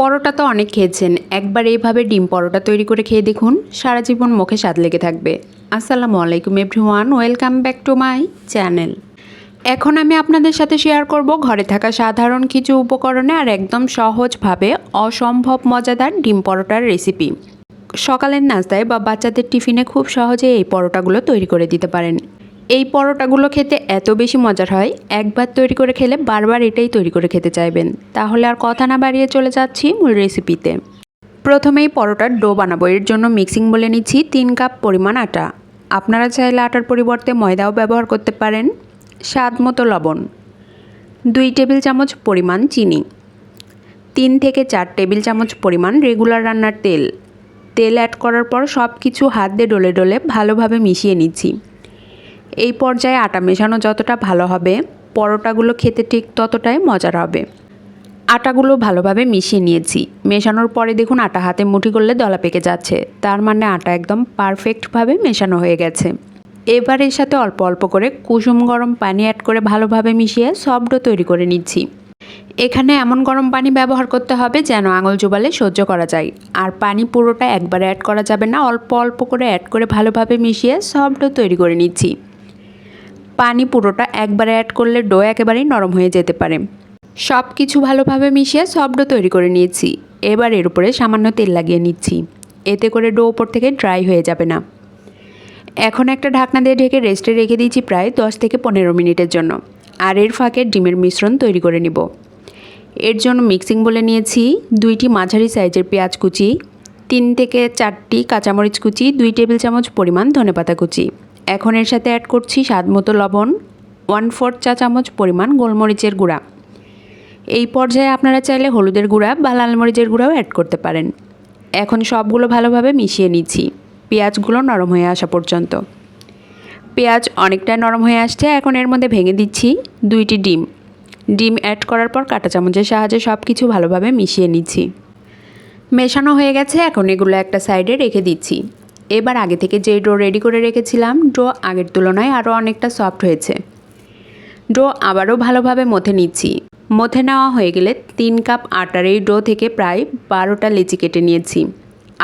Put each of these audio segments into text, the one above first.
পরোটা তো অনেক খেয়েছেন। একবার এইভাবে ডিম পরোটা তৈরি করে খেয়ে দেখুন, সারা জীবন মুখে স্বাদ লেগে থাকবে। আসসালামু আলাইকুম everyone, welcome back to my channel. এখন আমি আপনাদের সাথে শেয়ার করব ঘরে থাকা সাধারণ কিছু উপকরণে আর একদম সহজভাবে অসম্ভব মজাদার ডিম পরোটার রেসিপি। সকালের নাস্তায় বা বাচ্চাদের টিফিনে খুব সহজে এই পরোটাগুলো তৈরি করে দিতে পারেন। এই পরোটাগুলো খেতে এত বেশি মজার হয়, একবার তৈরি করে খেলে বারবার এটাই তৈরি করে খেতে চাইবেন। তাহলে আর কথা না বাড়িয়ে চলে যাচ্ছি মূল রেসিপিতে প্রথমেই পরোটার ডো বানাবো, এর জন্য মিক্সিং বলে নিচ্ছি তিন কাপ পরিমাণ আটা। আপনারা চাইলে আটার পরিবর্তে ময়দাও ব্যবহার করতে পারেন। স্বাদ মতো লবণ, দুই টেবিল চামচ পরিমাণ চিনি, তিন থেকে চার টেবিল চামচ পরিমাণ রেগুলার রান্নার তেল। তেল অ্যাড করার পর সব কিছু হাত দিয়ে ডলে ডলে ভালোভাবে মিশিয়ে নিচ্ছি। এই পর্যায়ে আটা মেশানো যতটা ভালো হবে, পরোটাগুলো খেতে ঠিক ততটাই মজার হবে। আটাগুলো ভালোভাবে মিশিয়ে নিয়েছি। মেশানোর পরে দেখুন আটা হাতে মুঠি করলে দলা পেকে যাচ্ছে। তার মানে আটা একদম পারফেক্টভাবে মেশানো হয়ে গেছে। এবার এর সাথে অল্প অল্প করে কুসুম গরম পানি অ্যাড করে ভালোভাবে মিশিয়ে সফট ডো তৈরি করে নিচ্ছি। এখানে এমন গরম পানি ব্যবহার করতে হবে যেন আঙুল জোবালে সহ্য করা যায়। আর পানি পুরোটা একবারে অ্যাড করা যাবে না, অল্প অল্প করে অ্যাড করে ভালোভাবে মিশিয়ে সফট ডো তৈরি করে নিচ্ছি। পানি পুরোটা একবারে অ্যাড করলে ডো একেবারেই নরম হয়ে যেতে পারে। সব কিছু ভালোভাবে মিশিয়ে সফট ডো তৈরি করে নিয়েছি। এবার এর উপরে সামান্য তেল লাগিয়ে নিচ্ছি। এতে করে ডো ওপর থেকে ড্রাই হয়ে যাবে না। এখন একটা ঢাকনা দিয়ে ঢেকে রেস্টে রেখে দিয়েছি প্রায় দশ থেকে পনেরো মিনিটের জন্য। আর এর ফাঁকে ডিমের মিশ্রণ তৈরি করে নিব। এর জন্য মিক্সিং বলে নিয়েছি দুইটি মাঝারি সাইজের পেঁয়াজ কুচি, তিন থেকে চারটি কাঁচামরিচ কুচি, দুই টেবিল চামচ পরিমাণ ধনেপাতা কুচি। এখন এর সাথে অ্যাড করছি স্বাদ মতো লবণ ওয়ান ফোর্থ চা চামচ পরিমাণ গোলমরিচের গুঁড়া। এই পর্যায়ে আপনারা চাইলে হলুদের গুঁড়া বা লাল মরিচের গুঁড়াও অ্যাড করতে পারেন। এখন সবগুলো ভালোভাবে মিশিয়ে নিচ্ছি। পেঁয়াজগুলো নরম হয়ে আসা পর্যন্ত। পেঁয়াজ অনেকটা নরম হয়ে আসছে, এখন এর মধ্যে ভেঙে দিচ্ছি দুইটি ডিম। ডিম অ্যাড করার পর কাঁটা চামচের সাহায্যে সব কিছু ভালোভাবে মিশিয়ে নিচ্ছি। মেশানো হয়ে গেছে, এখন এগুলো একটা সাইডে রেখে দিচ্ছি। এবার আগে থেকে যে ডো রেডি করে রেখেছিলাম ডো আগের তুলনায় আরও অনেকটা সফট হয়েছে। ডো আবারও ভালোভাবে মথে নিচ্ছি। মথে নেওয়া হয়ে গেলে তিন কাপ আটার এই ডো থেকে প্রায় বারোটা লেচি কেটে নিয়েছি।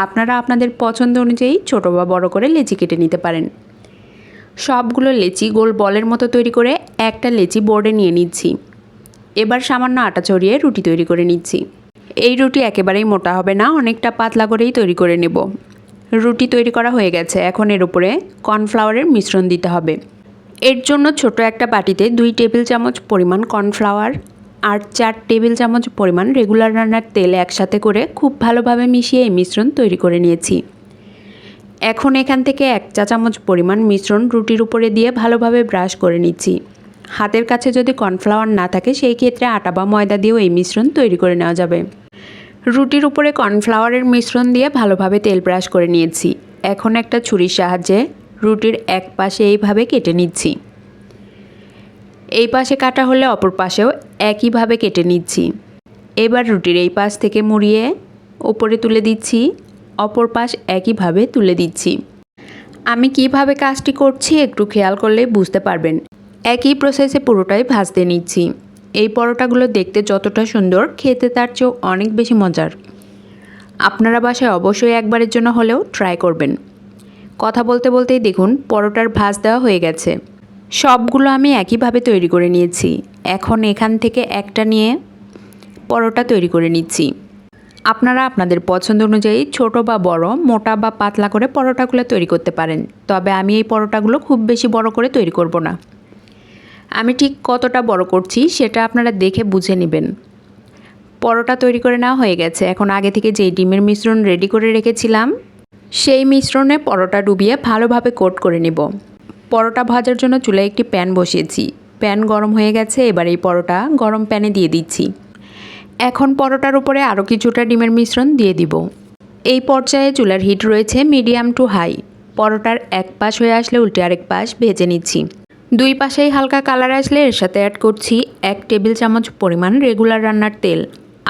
আপনারা আপনাদের পছন্দ অনুযায়ী ছোটো বা বড় করে লেচি কেটে নিতে পারেন। সবগুলো লেচি গোল বলের মতো তৈরি করে একটা লেচি বোর্ডে নিয়ে নিচ্ছি। এবার সামান্য আটা চড়িয়ে রুটি তৈরি করে নিচ্ছি। এই রুটি একেবারেই মোটা হবে না, অনেকটা পাতলা করেই তৈরি করে নেব। রুটি তৈরি করা হয়ে গেছে। এখন এর উপরে কর্নফ্লাওয়ারের মিশ্রণ দিতে হবে। এর জন্য ছোট একটা বাটিতে দুই টেবিল চামচ পরিমাণ কর্নফ্লাওয়ার আর চার টেবিল চামচ পরিমাণ রেগুলার রান্নার তেল একসাথে করে খুব ভালোভাবে মিশিয়ে এই মিশ্রণ তৈরি করে নিয়েছি। এখন এখান থেকে এক চা চামচ পরিমাণ মিশ্রণ রুটির উপরে দিয়ে ভালোভাবে ব্রাশ করে নিচ্ছি। হাতের কাছে যদি কর্নফ্লাওয়ার না থাকে, সেই ক্ষেত্রে আটা বা ময়দা দিয়েও এই মিশ্রণ তৈরি করে নেওয়া যাবে। রুটির উপরে কর্নফ্লাওয়ারের মিশ্রণ দিয়ে ভালোভাবে তেল ব্রাশ করে নিয়েছি। এখন একটা ছুরির সাহায্যে রুটির এক পাশে এইভাবে কেটে নিচ্ছি। এই পাশে কাটা হলে অপর পাশেও একইভাবে কেটে নিচ্ছি। এবার রুটির এই পাশ থেকে মুড়িয়ে ওপরে তুলে দিচ্ছি, অপর পাশ একইভাবে তুলে দিচ্ছি। আমি কীভাবে কাজটি করছি একটু খেয়াল করলে বুঝতে পারবেন। একই প্রসেসে পুরোটাই ভাজতে নিচ্ছি। এই পরোটাগুলো দেখতে যতটা সুন্দর, খেতে তার চেয়েও অনেক বেশি মজার। আপনারা বাসায় অবশ্যই একবারের জন্য হলেও ট্রাই করবেন। কথা বলতে বলতেই দেখুন, পরোটার ভাজ দেওয়া হয়ে গেছে। সবগুলো আমি একইভাবে তৈরি করে নিয়েছি। এখন এখান থেকে একটা নিয়ে পরোটা তৈরি করে নিচ্ছি। আপনারা আপনাদের পছন্দ অনুযায়ী ছোট বা বড়, মোটা বা পাতলা করে পরোটাগুলো তৈরি করতে পারেন। তবে আমি এই পরোটাগুলো খুব বেশি বড় করে তৈরি করব না। আমি ঠিক কতটা বড় করছি সেটা আপনারা দেখে বুঝে নেবেন। পরোটা তৈরি করে নেওয়া হয়ে গেছে। এখন আগে থেকে যেই ডিমের মিশ্রণ রেডি করে রেখেছিলাম, সেই মিশ্রণে পরোটা ডুবিয়ে ভালোভাবে কোট করে নেব। পরোটা ভাজার জন্য চুলায় একটি প্যান বসিয়েছি। প্যান গরম হয়ে গেছে, এবার এই পরোটা গরম প্যানে দিয়ে দিচ্ছি। এখন পরোটার উপরে আরও কিছুটা ডিমের মিশ্রণ দিয়ে দিব। এই পর্যায়ে চুলার হিট রয়েছে মিডিয়াম টু হাই পরোটার এক পাশ হয়ে আসলে উল্টে আরেক পাশ ভেজে নিচ্ছি। দুই পাশেই হালকা কালার আসলে এর সাথে অ্যাড করছি এক টেবিল চামচ পরিমাণ রেগুলার রান্নার তেল।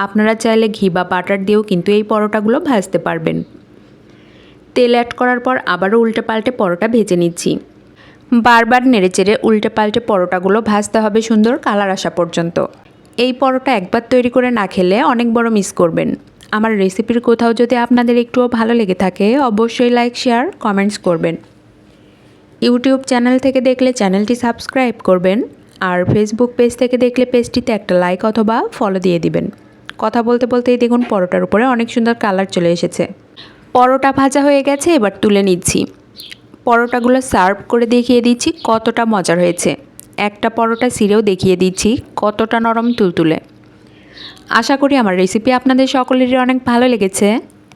আপনারা চাইলে ঘি বা বাটার দিয়েও কিন্তু এই পরোটাগুলো ভাজতে পারবেন। তেল অ্যাড করার পর আবারও উল্টে পাল্টে পরোটা ভেজে নিচ্ছি। বারবার নেড়েচেড়ে উল্টে পাল্টে পরোটাগুলো ভাজতে হবে সুন্দর কালার আসা পর্যন্ত। এই পরোটা একবার তৈরি করে না খেলে অনেক বড় মিস করবেন। আমার রেসিপির কোথাও যদি আপনাদের একটুও ভালো লেগে থাকে, অবশ্যই লাইক শেয়ার কমেন্টস করবেন। ইউটিউব চ্যানেল থেকে দেখলে চ্যানেলটি সাবস্ক্রাইব করবেন আর ফেসবুক পেজ থেকে দেখলে পেজটিতে একটা লাইক অথবা ফলো দিয়ে দিবেন। কথা বলতে বলতেই দেখুন পরোটার উপরে অনেক সুন্দর কালার চলে এসেছে। পরোটা ভাজা হয়ে গেছে, এবার তুলে নিচ্ছি। পরোটাগুলো সার্ভ করে দেখিয়ে দিচ্ছি কতটা মজার হয়েছে। একটা পরোটা সিরেও দেখিয়ে দিচ্ছি কতটা নরম তুলতুলে। আশা করি আমার রেসিপি আপনাদের সকলেরই অনেক ভালো লেগেছে।